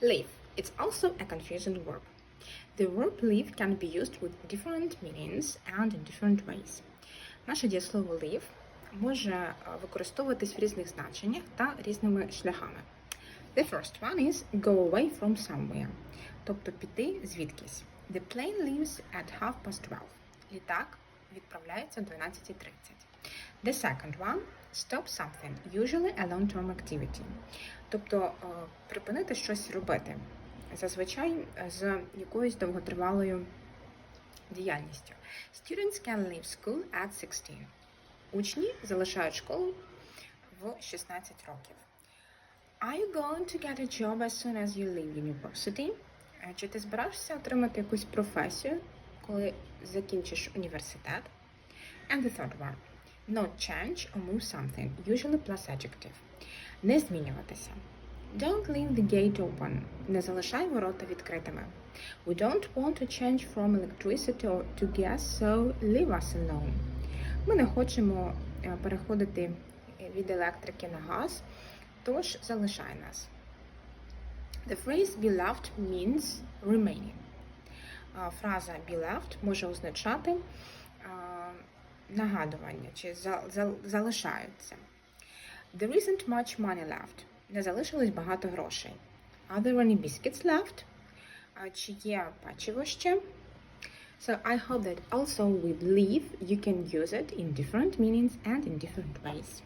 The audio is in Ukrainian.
Leave. It's also a confusing verb. The verb leave can be used with different meanings and in different ways. Наше дієслово leave може е, використовуватись в різних значеннях та різними шляхами. The first one is go away from somewhere, тобто піти звідкись. The plane leaves at half past 12. Літак відправляється о 12.30. The second one stop something, usually a long-term activity. Тобто е, припинити щось робити. Зазвичай е, з якоюсь довготривалою діяльністю. Students can leave school at 16. Учні залишають школу в 16 років. Are you going to get a job as soon as you leave university? Е, Чи ти збираєшся отримати якусь професію, коли закінчиш університет? And the third one. Not change or move something, usually plus adjective. Не змінюватися. Don't leave the gate open. Не залишай ворота відкритими. We don't want to change from electricity or to gas, so leave us alone. Ми не хочемо е, переходити від електрики на газ, тож залишай нас. The phrase be left means remaining. Фраза be left може означати нагадування чи за- за- залишаються. There isn't much money left. Не залишилось багато грошей. Are there any biscuits left? Чи є печиво ще? So I hope that also with leave you can use it in different meanings and in different ways.